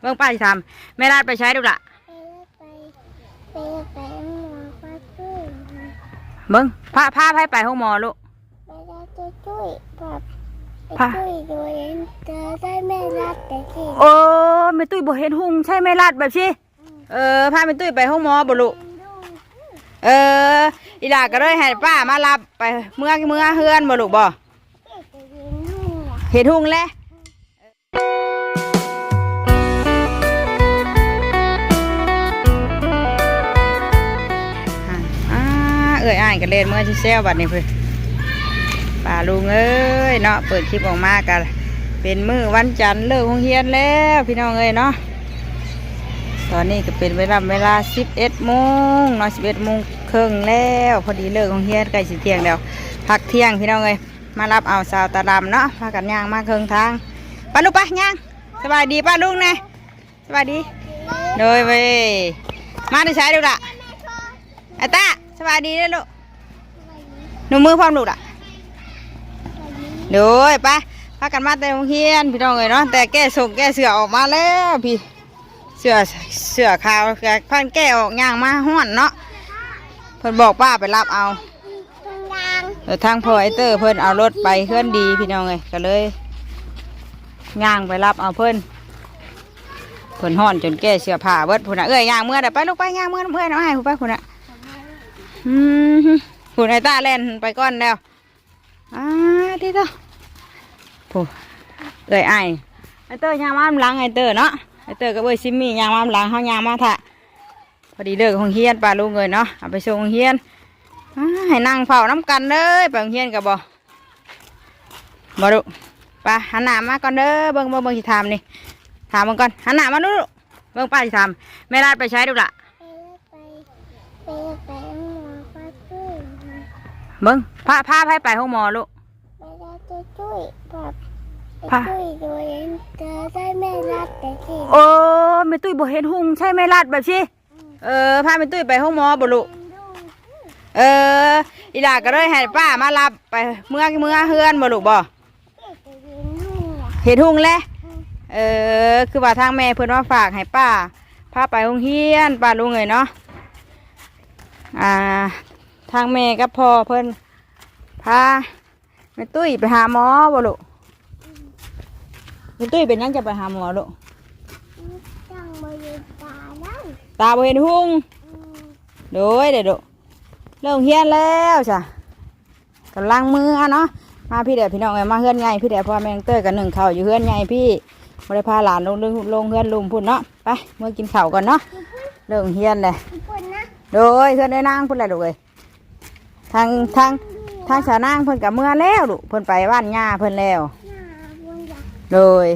เบิ่งป้าสิทำแม่ลาดไปใช้ดูล่ะไปไปไปหมอก็ช่วยเบิ่งพาพาให้ไปห้องหมอลูกไปได้จะช่วยแบบพาช่วยโดยเจอได้แม่รักแต่ที่โอ้แม่ตุ้ยบ่เห็นหุงใช่แม่ลาดแบบสิเออพาแม่ตุ้ยไปห้องหมอบ่ลูกเอออีหลาก็เลยให้ป้ามารับไปเมื่อเมื่อเฮือนบ่ลูกบ่จะยืนนุ่งอะเห็นหุงแล้ว เอ้ยอ่านกันเล่นเมื่อที่เซลบัดนี้เพื่อป่าลุงเอ้ยเนาะเปิดคลิปออกมากันเป็นมือวันจันทร์เลิกโรงเรียนแล้วพี่น้องเอ้ยเนาะตอนนี้ก็เป็นเวลาเวลา11โมงเนาะ11โมงครึ่งแล้วพอดีเลิกโรงเรียนใกล้สิเที่ยงแล้วพักเที่ยงพี่น้องเอ้ยมารับเอาสาวตาดำเนาะพากันย่างมาเครึ่งทางป้าลูกป้าย่างสบายดีป้าลุงนะสบายดีโดยเว้ยมาได้ใช้ดูละไอ้ตา สบายดีเด้อลูกหนูมือพร้อมลูกละโดยไปพากันมาแต่โรงเรียนพี่น้องเอ้ยเนาะแต่แก้ส่งแก้เสือออกมาแล้วพี่เสือเสือขาวแกพันแก้ออกย่างมาห้อนเนาะเพิ่นบอกป้าไปรับเอาทางพ่อไอเตอร์เพิ่นเอารถไปเคลื่อนดีพี่น้องเลยก็เลยย่างไปรับเอาเพิ่นเพิ่นห่อนจนแก้เสื้อผ้าเบิดพุ่นน่ะเอ้ยย่างเมื่อได้ไปลูกไปย่างเมื่อเพื่อนเอาให้พุ่นไปพุ่นน่ะ อืมพุ่นไอตาแล่นไปก้อนแล้วอ่าที่ต่อผู้เอ้ยไอายไอเตอร์ยางมาหลังไอเตอร์เนาะไอเตอร์ก็เอ้ยซิมมี่ยางมาหลังเฮายางมาถะพอดีเลิกของเฮียนปลาลุงเลยเนาะเอาไปส่งโรงเฮียนอ้าให้นั่งเฝ้าน้ำกันเลยไปโรงเรียนกับบ่บ่ดุไปหันหน้ามาก่อนเด้อเบิ่งเบิ่งเบิ่งสิถามนี่ถามมันก่อนหันหน้ามาดูลูเบิ่งป้าสิถามแม่ลาดไปใช้ดูล่ะ ไปไปไปหมอก็ช่วย เบิ่งพาพาให้ไปห้องหมอลูกไปได้จะช่วยแบบพาช่วยโดยเจอได้แม่รักแต่ที่โอ้แม่ตุ้ยบ่เห็นหุงใช่แม่ลาดแบบสิเออพาแม่ตุ้ยไปห้องหมอบ่ลูกเอออีหลาก็เลยให้ป้ามารับไปเมื่อเมื่อเฮือนบ่ลูกบ่จะยืนนุ่งอะเห็นหุงแล้วเออคือว่าทางแม่เพิ่นว่าฝากให้ป้าพาไปโรงเรียนป้าลุงเลยเนาะอ่า ทางแม่กับพ่อเพิ่นพาแม่ตุ้ยไปหาหมอบ่ลูกแม่ตุ้ยเป็นหยังจะไปหาหมอลูกจังบริตานั่งตาบ่เห็นหุงอืมโดยเด็ดลูกเริ่มเฮียนแล้วจ้ะกำลังมือเนาะมาพี่เดี๋ยวพี่น้องเอ้ยมาเฮือนใหญ่พี่เดี๋ยวพ่อแม่น้องเต้ยกับหนึ่งเข่าวอยู่เฮือนใหญ่พี่บ่ได้พาหลานลงลงลงเฮือนลุมพุ่นเนาะไปเมื่อกินข้าวก่อนเนาะเริ่มเฮียนเลยทุกคนนะโดยเพื่อนได้นางเพิ่นแหละลูกเอ้ย ทางทางทางสาวนางเพิ่นกับเมื่อแล้วลูกเพิ่นไปบ้านย่าเพิ่นแล้วหน้าบนอย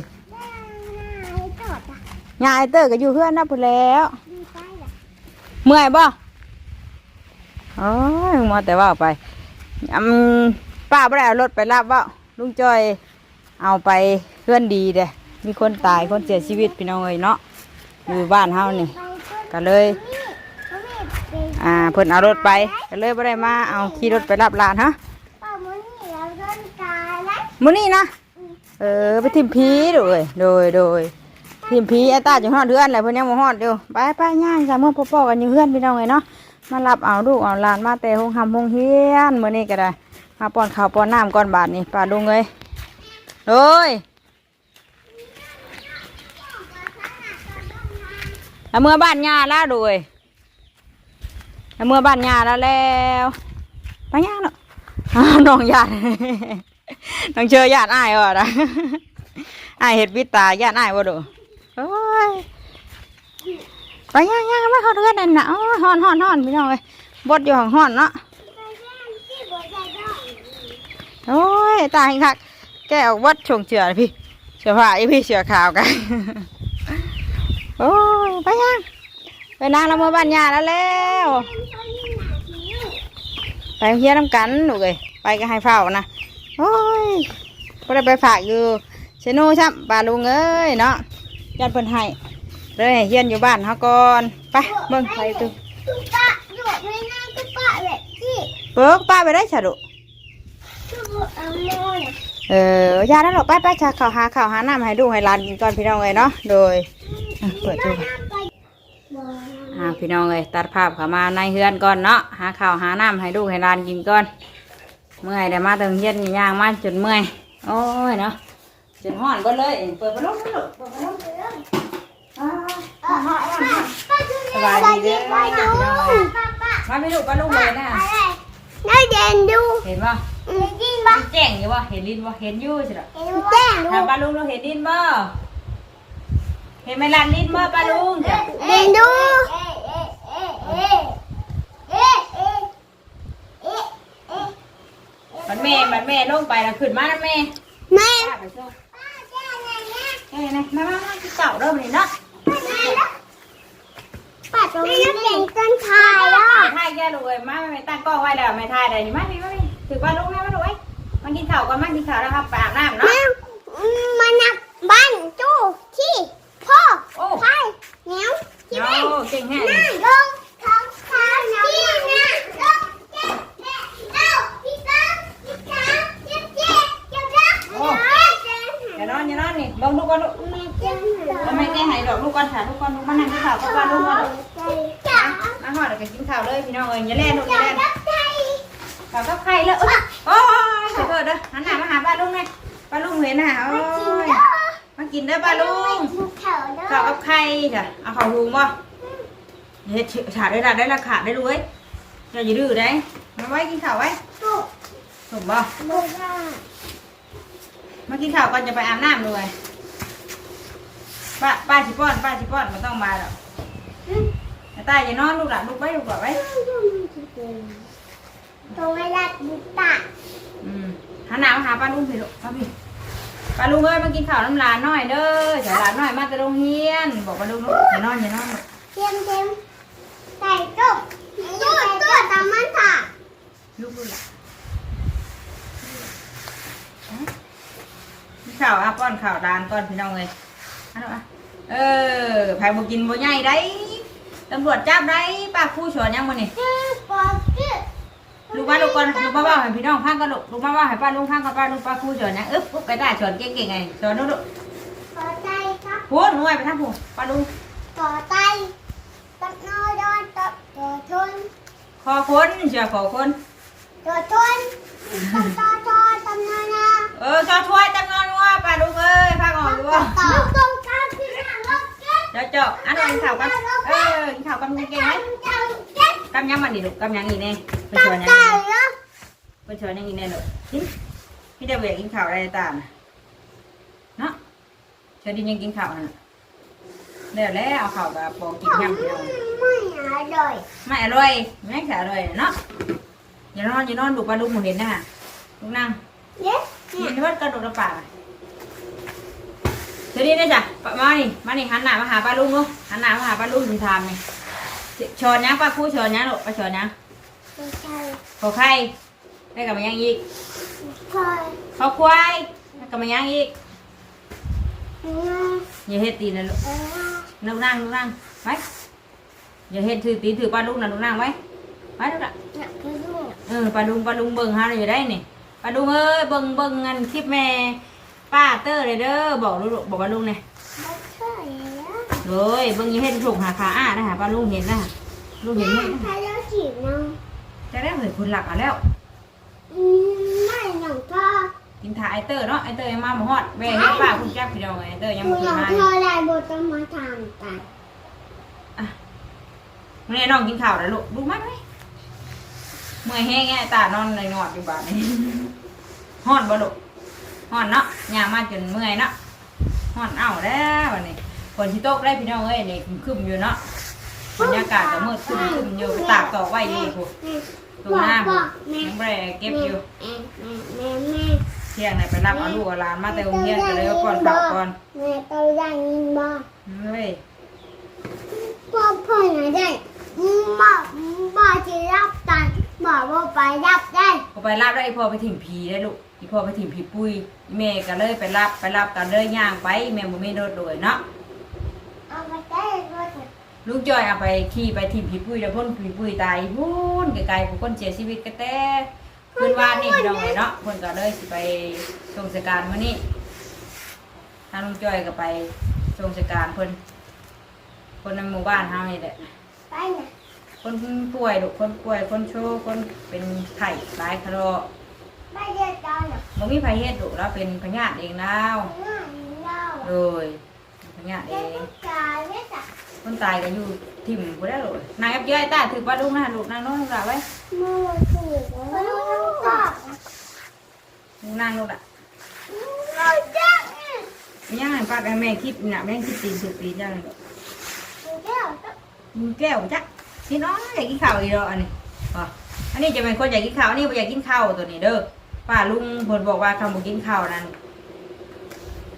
ย่าไอเตอร์ก็อยู่เพื่อนนับเพิ่นแล้วเมื่อยบ่โอ้ยมาแต่ว่าไปป้าบ่ได้เอารถไปรับว่าลุงจอยเอาไปเพื่อนดีเด้มีคนตายคนเสียชีวิตพี่น้องเอ้ยเนาะอยู่บ้านเฮานี่ไปเพื่อนก็เลย อ่าเพิ่นเอารถไปก็เลยบ่ได้มาเอาขี่รถไปรับหลานฮะป้ามันนี่แล้วเดินกายแล้วมื้อนี้นะเออไปทิมพีดูเลยโดยโดยทิมพีไอ้ตาจะฮอดเฮือนแหละเพิ่นยังบ่ฮอดอยู่ไปไปย่างจ้ะเมื่อพ่อๆกันอยู่เฮือนพี่น้องเอ้ยเนาะมารับเอาลูกเอาหลานมาแต่โรงหำโรงเฮียนมื้อนี้ก็ได้มาป้อนข้าวป้อนน้ำก่อนบาดนี้ป้าลุงเอ้ยโดยแล้วเมื่อบ้านย่าแล้วดูเอ้ย แล้วเมื่อบ้านยาแล้วแล้วไปย่างเนาะน้องญาติน้องเชอญาติอ้ายว่ะนะอ้ายเห็ดวิตาญาติอ้ายว่ดูโอ้ยไปย่างย่างไม่เขาเดือนนั่นนะฮ้อนฮ้อนฮ้อนพี่น้องเอ้ยบดอยู่ห้องฮ้อนเนาะโอ้ยตายคักแกออกวัดชงเชือพี่เสือผ้าอีพี่เสือขาวกันโอ้ยไปย่างไปนางละเมื่อบ้านยาแล้วแล้ว ไปเฮียน้ำกันหนูเลยไปก็ให้เฝ้านะโอ้ยก็ได้ไปฝากอยู่เชนูช่ำปลาลุงเอ้ยเนาะยัดเพิ่นให้เลยเฮียนอยู่บ้านเขาก่อนไปเบิ่งไปดูตุ๊กตาหยวกไม่น่าตุ๊กตาแบบที่เบิกป้าไปได้ฉะดุเนี่ยเออยาแล้วหรอกไปไปชาข่าวหาข่าวหาน้ำให้ดูให้หลานกินก่อนพี่น้องเลยเนาะโดยเปิดดู อนอ่าพี่น้องเลยตัดภาพเข้ามาในเฮือนก่อนเนาะหาข้าวหาน้ำให้ลูกให้หลานกินก่อน เมื่อยได้มาเติมเย็นย่างมาจนเมื่อยโอ้ยเนาะจนห้อนก็เลยเปิดพัดลมลูกเปิดพัดลมอ่าฮ้อนฮ้อนฮ้อนฮ้อนสบายดีเด้อพี่น้องเอ้ยมาพี่ลูกปลาลูกเลยนะน่าเด่นดูเห็นป่ะจริงปะแจ้งอยู่ป่ะเห็นลินป่ะเห็นอยู่ใช่หรอแจ้งดูถามปลาลุงเราเห็นลินบ่เห็นไหมล่ะลินบ่ปลาลุงจ้ะเด่นดู มันแม่มันแม่ลงไปแล้วขึ้นมาแล้วแม่แม่ป้าไปส่งเอ้ยนะมามามาที่เก่าเริ่มเลยเนาะปัดตรงนี้เป็นต้นทายแล้วถ่ายแกลูกเอ้ยมาไม่ตั้งกล้องไว้แล้วไม่ถ่ายเลยนี่มาพี่มาพี่ถือปลาลุงนะมาดูไว้มากินข้าวก่อนมากินข้าวแล้วครับไปอาบน้ำเนาะแม่มานับบ้านจู้ที่พ่อโอ้พายเหนียวที่โอ้แม่เก่งแฮะหน้ เอาข้าวหุงบ่เฮ็ดฉาดได้ละได้ละขาดได้รู้เว้ยอย่าอย่าดื้อได้มาไว้กินข้าวไว้ลูกถูกบ่ลูกอะมากินข้าวก่อนจะไปอาบน้ำด้วยป้าป้าชิป้อนป้าชิป้อนไม่ต้องมาหรอกแต่ตาอย่านอนลูกหล่ะลูกไว้ลูกก่อนไว้ตรงเวลาบุตตะอืมหันหน้ามาหาป้าลุงสิลูกมาพี่ ป้าลุงเอ้ยมากินข้าวน้ำหลานหน่อยเด้อเดี๋ยวหลานหน่อยมาแต่โรงเรียน บอกป้าลุงลูกอย่านอนอย่านอนลูกเต็มเต็มใส่ตุ๊กตุ๊กตุ๊กตามมันค่ะลูกลูกหล่ะกินข้าวอะป้อนข้าวดานป้อนพี่น้องเลยเอันนั้นอะเออไผบ่กินบ่ใหญ่ได้ตำรวจจับได้ป้าครู่สอนยังมื้อนี่จื้อปอกจื้อ ลูกมาลูกก่อนลูกมาว่าให้พี่น้องพังกันลูกลูกมาว่าให้ป้าลุงพังกับป้าลุงป้าครู่สอนยังอึ๊บปุ๊บไปได้สอนเก่งๆไงสอนลูกลูกขอใจครับพูดหน่วยไปทางผู้ป้าลุงขอใจตัดน้อยดอนตัดตัวทนขอคนเชียขอคนตัวทนตัดต่อทอตำนานาเออชอช่วยจำนวนว่าป้าลุงเอ้ยพังออกดูว่าลูกตรงกลางที่หน้าล็อกเก็ตเดี๋ยวเจาะอันนี้กินข้าวกันเออกินข้าวกันเก่งๆไหมจังเก็ตกำยังมันดิลูกกำยังอีแน่ไปตัชดวนยังใจอีแน่แล้วไปชวนยังอีแน่ลูกกินพี่เดวิดกินข้าวอะไรตามเนาะเชอดินยังกินข้าวน่ะแล้วแล้วเอาข้าวกับปองกินยำพี่น้องไม่อร่อยไม่อร่อยไม่แข็อร่อยเนาะอย่านอนอย่านอนดูปลาลุงหมูเห็นนะฮะลุงนั่งเย้กินที่ว่ากระโดดกระป่าเดี๋ยวนี้ได้จ้ะปะมานี่มานี่หันหน้ามาหาปลาลุงลูกหันหน้ามาหาปลาลุงถึงทำนี่ ชอนยังปลาคู่ชอนยังลูกปลาชอนยังไม่ใช่ขอไข่ได้กับมันยังอีกพอขอควายได้กับมันยังอีกอืมอย่าเฮ็ดตีนนะลูกเออลูกนั่งลูกนั่งไว้อย่าเฮ็ดถือตีนถือปลาลุงนะลูกนั่งไว้ไว้ลูกละอยากไปดูอะเออปลาลุงปลาลุงเบิ่งหาอยู่ได้นี่ปลาลุงเอ้ยเบิ่งเบิ่งเงินคลิปแม่ป้าเตอร์เลยเด้อบอกลูกบอกปลาลุงเนี่ยไม่ใช่แล้ว เลยเบิ่งอยังเห็นถูกหาขาอ้านะฮะปลาลุงเห็นนะฮะลุงเห็นไหมใครแล้วจีบน้องจะได้เหมือนคนหลักเอะแล้วอืมไม่หนังพ่อกินถ่ายไอเตอร์เนาะไอเตอร์ยังมาบ่ฮอดแม่เฮ็ดป้าคุณจักพี่น้องไอเตอร์ยังหนูบ่หขึ้นันงมาพ่อได้บทต้องมาทำกันมื้อนี้น้องกินข้าวแล้วลูกลูกมาไหมเมื่อยแห้งไงตานอนในนอดอยู่บ้านนี่ฮอดบ่ลูกฮอดเนาะย่างมาจนเมื่อยเนาะฮอดเอ้าแล้ววันนี้ ฝนสิตกได้พี่น้องเอ้ยนี่ครึมๆอยู่เนาะบรรยากาศก็มืดครึมๆอยู่ตากตอกไว้อยู่พุ่นตรงหน้าพุ่นยังบ่ได้เก็บอยู่แม่แม่แม่เที่ยงไหนไปรับเอาลูกเอาหลานมาแต่โรงเรียนก็เลยเอาก่อนข้าวก่อนแม่ตัวใหญ่ยินบ่เฮ้ยพ่อพ่อไหนได้บ่บ่จะรับกันบ่บ่ไปรับได้พอไปรับได้วอีพ่อไปถิ่มผีได้ลูกอีพ่อไปถิ่มผีปุ้ยอีแม่ก็เลยไปรับไปรับกันเลยย่างไปแม่บ่มีรถด้วยเนาะ เอาไปได้ก็จะ ลุงจอยเอาไปขี่ไปถิ่มผีปุ้ยแล้วพ่นผีปุ้ยตายพูนไกลๆผู้คนเสียชีวิตก็แต่คืนวานนี่พี่น้องเลยเนาะเพิ่นก็เลยสิไปชงสการมื้อนี้ทางลุงจอยก็ไปชงสการเพิ่นคนในหมู่บ้านเฮานี่แหละไปนะคนป่วยลูกคนป่วยคนโชว์คนเป็นไข้หลายครอไปเรียนตอนน่ะบ่มีไผเฮ็ดลูกแล้วเป็นพญาติเองแล้วง่ายเล่าโดยพญาติเอเล่นง คนตายก็อยู่ทิ่มบ่ได้ลูกนายกับเย้ยตาถือปลาลูกนะลูกนางน้องล่ะไว้มือถือมือลูกกอกลูกนางลูกล่ะเราจ้างมียังไงป้ากับแม่คิดน่ะแม่คิดตีสุดตีจังเลยลูกเดี๋ยวมึงแก้วจักพี่น้องอยากกินข้าวอีกแล้วอันนี้อ๋ออันนี้จะเป็นคนอยากกินข้าวนนี้บ่อยากกินข้าวตัวนี้เด้อป้าลุงเพิ่นบอกว่าคำบ่กินข้าวนั้น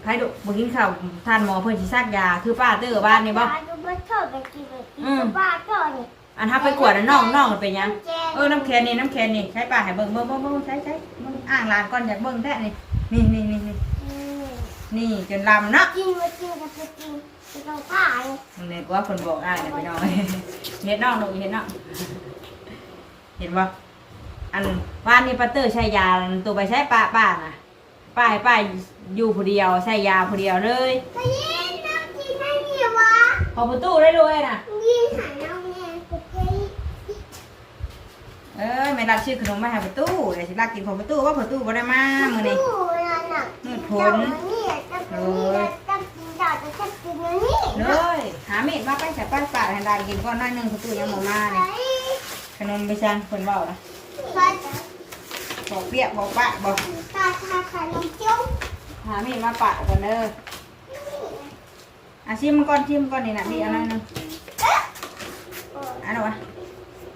ให้ดูบ่กินข้าวทานหมอเพิ่นสิซักยาคือป้าเตื้อบ้านนี่บ่ดูบ้านชอบไปกินไปกินบ้านก็นี่อันทับไปกวดอันน้องน้องมันเป็นหยังเออน้ำแคนนี่น้ำแคนนี่ใช้ป้าให้เบิ่งเบิ่งเบิ่งเบิ่งใช้ใช้มึงอ่างลานก่อนอยากเบิ่งแท้นี่นี่นี่นี่นี่นี่จนลำเนาะกินมากินกับไปกินไปตรงป่านี่มึงเนี่ยว่าคนบอกอ้ายเนี่ยไปน้องเห็นน้องหนูเห็นน้องเห็นบ่อันว่านนี่ปัตเตอร์ใช้ยาตัวไปใช้ป้าป้าน่ะป้าให้ป้า อยู่ผู้เดียวใช้ยาผู้เดียวเลยไปยินน้ำกินได้ดีวะพอประตูได้เลยน่ะยินหาน้องแม่กูไปเอ้ยไม่รับชื่อขนมมาให้ประตูเดี๋ยวสิรักกินของประตูว่าประตูบ่ได้มามื้อนี้ดูนั่นน่ะมืดผผลลนี่จะกินนี่จะกินดอกจะกินนี่เลยหาเม็ดมาไปใส่ป้าป้าให้ดานกินก่อนหน้อยหนึงประตูยังบ่มาเนี่ยขนมไปซังคนเว้านะพัดบอกเปียกบอกปะบอก ตาทาขนมจุ๊บ หาม็ดมาปะก่อนเด้ออะชิมก่อนชิมก่อนนี่นะพี่เอันนั้นนึงอันนั้นวะ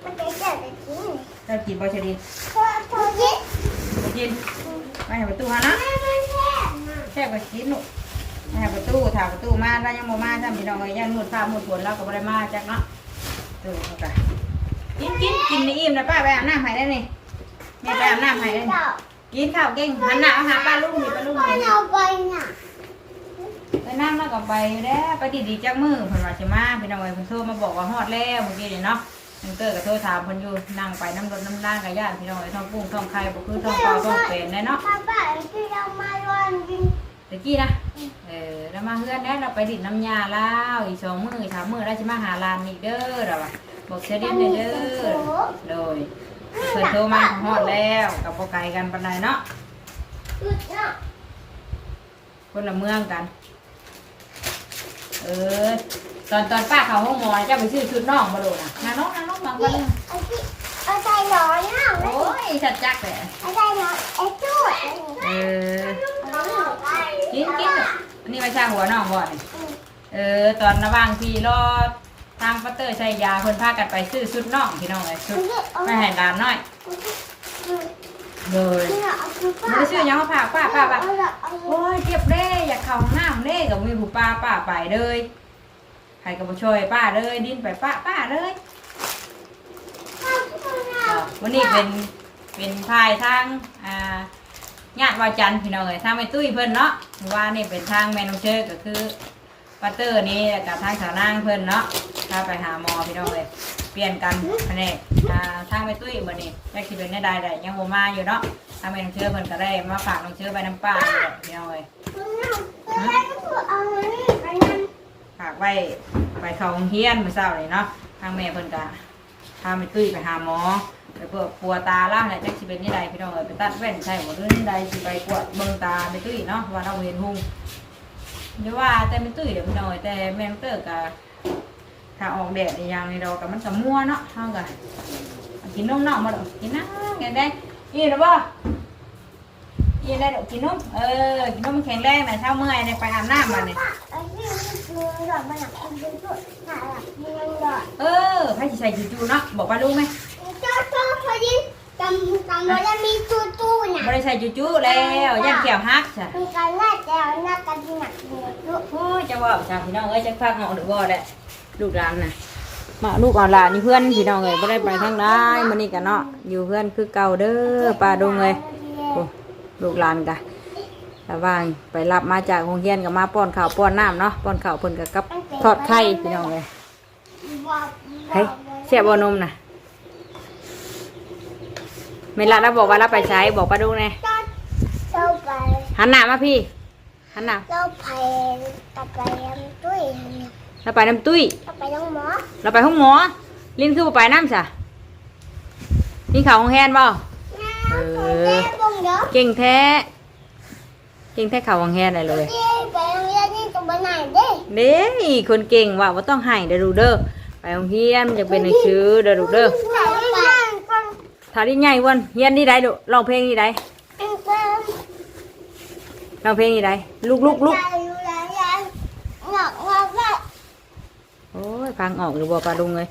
จะเกิดอะไรขึ้นเรากินบ่ชดีพอพอยินกินไปให้ประตูหานะแม่ไม่แซ่บแซ่บก็กินลูกไปให้ประตูถ้าประตูมาแล้วยังบ่มาถ้าพี่น้องเอ้ยยังหมุดฟ้าหมุดฝนเราก็บ่ได้มาจักเนาะตู้เขาก็กินกินกินนี่อิ่มนะป้าไปอาบน้ำให้ได้นี่แม่ไปอาบน้ำให้ได้นี่ กินข้าวเก่งหันหน้าหาป้าลุงนี่ป้าลุงพอนี่เราไปน่ะไปนั่งแล้วก็ไปแล้วไปดีๆจักมือเพิ่นว่าสิมาพี่น้องเอ้ยเพิ่นโทรมาบอกว่าฮอดแล้วเมื่อกี้นี่เนาะนังเตอร์ก็โทรถามเพิ่นอยู่นั่งไปน้ำรถน้ำล่างกับญาติพี่น้องเอ้ยท้องปุ้งท้องไข่บ่คือท้องเปล่าท้องเป็นแน่เนาะป้าป้าที่เรามาวันกินตะกี้นะ เออแล้วมาเฮือนแน่เราไปดิดน้ำยาแล้วอีกสองมืออีกสามมือแล้วสิมาหาลานอีกเด้อเราบอกเสียดินเด้อเด้อเลย เพิ่นโทรมาฮอดแล้วกับบ่ไกลกันปานใดเนาะจุดน่ะคนละเมืองกัน เออ ตอนตอนป้าเขาห้องหมอเจ้าไปซื้อชุดน้องมาโดนะนางน้องนางน้องบางคนงไอ้ที่เอาใจน้อยน่ะโอ้ยชัดจักเลยเอาใจน้อยไอ้จุดเออกินกินอันนี้ไม่ใช่หัวน้องบ่นี่เออ ตอนระหว่างที่รอ ทางปัตเตอร์ใช้ยาคนพากันไปซื้อชุดน้องพี่น้องเลยชุดไม่ให้หลานน้อยเลยไม่ได้ซื้อหยังมาฝากป้าป้าป้าโอ้ยเจ็บเด้อยากเข้าห้องน้ำเด้กับมีผู้ป้าป้าไปเลยใครก็บ่ช่วยป้าเลยดิ้นไปป้าป้าเลยวันนี้เป็นเป็นพายทางอ่าญาติวาจันทร์พี่น้องเอ้ยทางแม่ตุ้ยเพิ่นเนาะหรือว่านี่เป็นทางแม่น้องเชอก็คือ ปัตเตอร์นี่กับทางสาวนางเพิ่นเนาะถ้าไปหาหมอพี่น้องเอ้ยเปลี่ยนกันแผนกอ่าทางแม่ตุ้ยมื้อนี้จักสิเป็นได้ใดได้ยังบ่มาอยู่เนาะทางแม่น้องเชอเพิ่นก็ได้มาฝากน้องเชื้อไปน้ำป้าอยู่แหละพี่น้องเอ้ยฝากไว้ไปเข้าโรงเรียนมื้อเช้านี่เนาะทางแม่เพิ่นก็พาแม่ตุ้ยไปหาหมอไปเปิดปัวตาล่างแหละจักสิเป็นนี่ใดพี่น้องเอ้ยไปตัดแว่นใช่หมดเรื่องนี่ใดสิไปกวดเบิ่งตาไปตุ้ยเนาะว่าเราเห็นหุง เดี๋ยวว่าแต่ไม่ตุ้ยเดี๋ยวพี่น้องเอ้ยแต่แมงเตอร์กะถ้าออกแดดอีกอย่างในเรากับมันจะมั่วเนาะเฮากะกินนมเนาะมาดอกกินน้ำแข็งแดงอีหรือบ่อีได้ดอกกินนมเออกินนมแข็งแรงน่ะเช้าเมื่อยเนี่ยไปอาบน้ำมาเนี่ยเออให้สิใส่จู่ๆเนาะบอกว่ารู้ไหมเจ้าชอบพอดีำจำว่าจะมีตู้ตู้น่ะบ่ได้ใส่จู่ๆแล้วย่านแก้วฮักจ้ะมีการแลกแล้วนักกันหนักเนี่ยโอ้ยจะว่าจางพี่น้องเอ้ยจะพักเหาะหรือว่าได้ลูกหลานน่ะมาลูกอ่อนหลานนี่เพื่อนพี่น้องเอ้ยไม่ได้ไปทางใดมื้อนี้กันเนาะอยู่เพื่อนคือเก่าเด้อป้าดงเอ้ยโอ้ลูกหลานกะระว่างไปรับมาจากโรงเรียนก็มาป้อนข้าวป้อนน้ำเนาะป้อนข้าวเพิ่นก็กับทอดไข่พี่น้องเอ้ยเฮ้ยเสียบ่นมน่ะ เมล่าเราบอกว่าเราไปใช้บอกป้าดงแน่เราไปหันหน้ามาพี่หันหน้าเราไปกับไปยังด้วยเราไปน้ำตุ้ยเอาไปน้องหมอเราไปห้องหมอลินคือบ่ไปน้ำจ้ะนี่ข่าวของแฮนบ่เออแม่บงเด้อเก่งแท้เก่งแท้ข่าวของแฮนอะไรเลยเจ๊ไปโรงเรียนนี่ตรงบ้านไหนเด้เด้คนเก่งว่าว่าต้องให้เด้อดูเด้อไปโรงเรียนมันจะเป็นหนังสือเด้อดูเด้อ ถ้าได้ใหญ่วันเฮียนนี่ได้ดูร้องเพลงนี่ได้ร้องเพลงนี่ได้ลุกลุกลุกโอ้ยฟังออกหรือบ่ปลาลุงเลย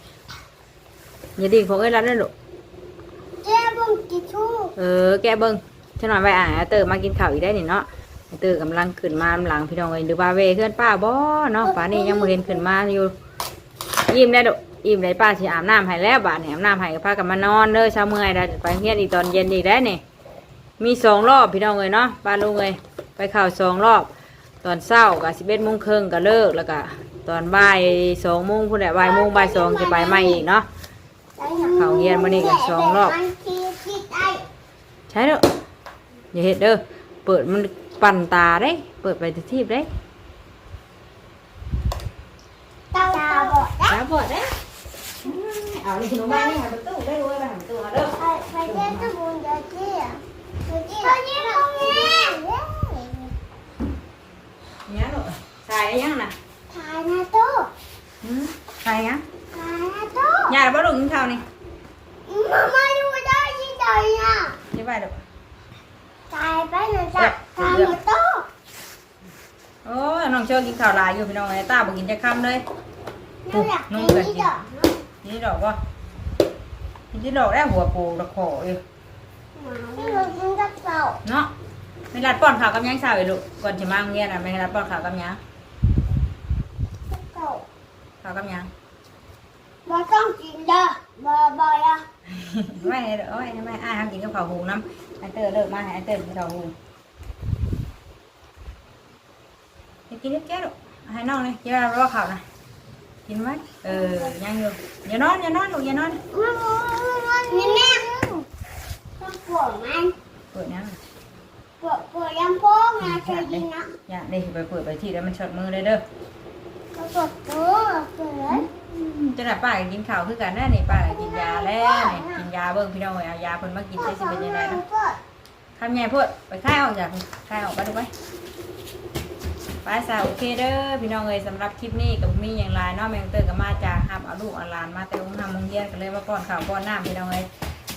อย่าดิ้งของเอ้ยรับได้อลูกเจ๊บงกี่ทู่เออแกเบิ้งฉันหน่อยไปอ่านเตอร์มากินข้าวอีกได้นี่เนาะเตอร์กำลังขึ้นมาหลังพี่น้องเอ้ยหรือว่าเวเพื่อนป้าบ่เนาะป้านี่ยังบ่เห็นขึ้นมาอยู่ยิ้มได้ด อกยิ้มได้ป้าสิอาบน้ำให้แล้วบาดนี่อาบน้ำให้ก็พากันมานอนเด้อเช้าเมื่อยได้ไปเฮียนอีกตอนเย็นอีกได้เนี่ยมีสองรอบพี่น้องเอ้ยเนาะป้าลุงเอ้ยไปเข้าวสองรอบ ตอนเช้าก็สิบเอ็ดโมงครึ่งก็เลิกแล้วก็ตอนบ่ายสองโมงพุ่นแหละบ่ายโมงบ่ายสองจะไปใหม่อีกเนาะเขาเรียนมานี่กันสองรอบใช่เด้ออย่าเห็ดเด้อเปิดมันปั่นตาได้ เปิดไปทีบได้ ตาบอดได้ ตาบอดได้ เอานี่ขนมบ้านนี่หาประตูได้ด้วยไปหาประตูมาเด้อไปไปเจ๊ตะบุญเดี๋ยวเจ๊เดี๋ยวเจ๊เจ๊โรงเรียนเนี่ยลูกใส่ยังน่ะถ่ายหน้าโต๊ะหืมใส่ยังถ่ายหน้าโต๊ะยายบ่ลูกกินข้าวนี่มามาดูได้ที่ไหนอะนี่ไปเด้อถ่ายไปหน่อยจ้ะถ่ายหน้าโต๊ะโอ้ยน้องเชิญกินข้าวหลายอยู่พี่น้องไอ้ตาบ่กินจะคำเลยหนูอยากกิน นี่ดอกนี่ดอกบ่กินที่ดอกแล้วหัวปูตะขออยู่นี่เรากินกับเต่าเนาะไม่รัดป้อนข้าวกับหยังสาวไอ้ลูกก่อนจะมาโรงเรียนน่ะไม่รัดป้อนข้าวกับหยังกับเต่าข้าวกับหยังบ่ต้องกินเด้อบ่บ่อะไม่เด้อไม่ไม่อ้ายทำกินกับข้าวหุงน้ำไอเตอร์เลิกมาให้ไอเตอร์กินข้าวหุงให้กินนิดแก้วลูกให้น้องเลยกินอะไรว่าข้าวนะ กินไหมเออ ยังอยู่อย่านอนอย่านอนลูกอย่านอนนี่แม่ต้องปวดมันเปิดยังปวดปวดยังโป้งนะเคยยินนะอย่าเด็กไปเปิดไปที่แล้วมันช็อตมือเลยเด้อก็ปวดตัวปวดจะได้ป้าก็กินข้าวคือกันแน่นี่ป้าก็กินยาแล้วนี่กินยาเบิ่งพี่น้องเอ้ยเอายาเพิ่นมากินได้สิเป็นยังไงนะทำไงพูดไปค่ายออกจากค่ายออกไปดูไป ไปสาวโอเคเด้อพี่น้องเอ้ยสำหรับคลิปนี้กับมีอย่างไรเนาะแมงเตอร์ก็มาจากหับเอาลูกเอาหลานมาแต่องค์ทำมงเยียนกันเลยมาป้อนข้าวป้อนน้ำพี่น้องเอ้ย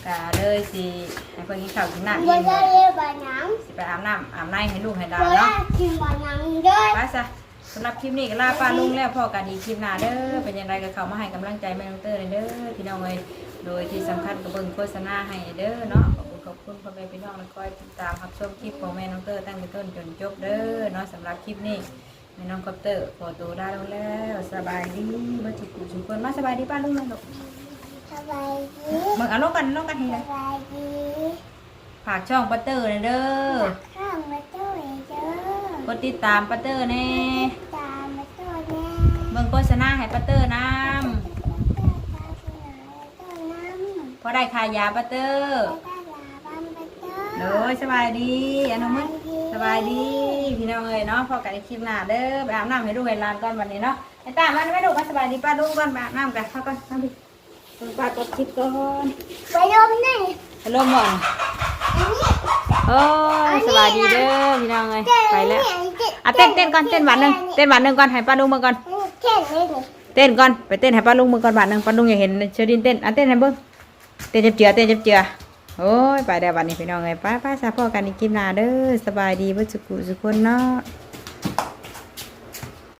ก็เลยสิให้เพิ่นกินข้าวกินน้ำบ่อิ่มได้เรียกบานังสิไปอาบน้ำอาบในให้ลูกให้ดาบ่วได้เนาะกินบานังด้วยไปซะสำหรับคลิปนี้ก็ลาป้าลุงแล้วพอกันอีกคลิปหน้าเด้อเป็นยังไงก็เข้ามาให้กำลังใจแม่น้องเตอร์เลยเด้อพี่น้องเอ้ยโดยที่สำคัญก็เบิ่งโฆษณาให้เด้อเนาะขอบ คุณพ่อแม่พี่น้องและคอยติดตามรับชมคลิปของแม่น้องเตอร์ตั้งแต่ต้นจนจบเด้อเนาะสำหรับคลิปนี้แม่น้องคอปเตอร์ขอตัวลาลงแล้วสบายดีบ่จิกุทุกคนมาสบายดีป้าลุงนะลูกสบายดีเบิ่งเอาลงกันลงกันให้สเลยบายดีฝากช่องป้าเตอร์เลยเด้อข้างมาตู้เด้อกดติดตามป้าเตอร์แน่ตามมาตู้แน่เบิ่งโฆษณาให้ป้าเตอร์นำตู้น้ำพอได้ขายยาป้าเตอร์ แล้วก็ลาบ้านไปเด้อเลยสบายดีอันนั้นมึงสบายดีพี่น้องเอ้ยเนาะพอกันในคลิปหน้าเด้อไปอาบน้ำให้ลูกให้หลานก่อนวันนี้เนาะไอ้ตามันไม่ลูกก็สบายดีป้าลุงก่อนไปอาบน้ำกันเข้าก่อนน้ำดิคุณป้ากดคลิปก่อนไปลมนี่ฮัลโหลหมอนอันนี้โอ้ยสบายดีเด้อพี่น้องเอ้ยไปแล้วอะอะเต้นเต้นก่อนเต้นหวานหนึ่งเต้นหวานหนึ่งก่อนให้ป้าลุงมาก่อนเต้นนี่นี่เต้นก่อนไปเต้นให้ป้าลุงมือก่อนบาทหนึ่งป้าลุงอยากเห็นเชอรินเต้นอะเต้นให้เบิ้งเต้นจับเจือเต้นจับเจือ โอ้ยไปเดี๋ยววันนี้พี่น้องเลยไปไปสาพ่อกันอีกคลิปหน้าเด้อสบายดีเพื่อสุกุสุกคนเนาะ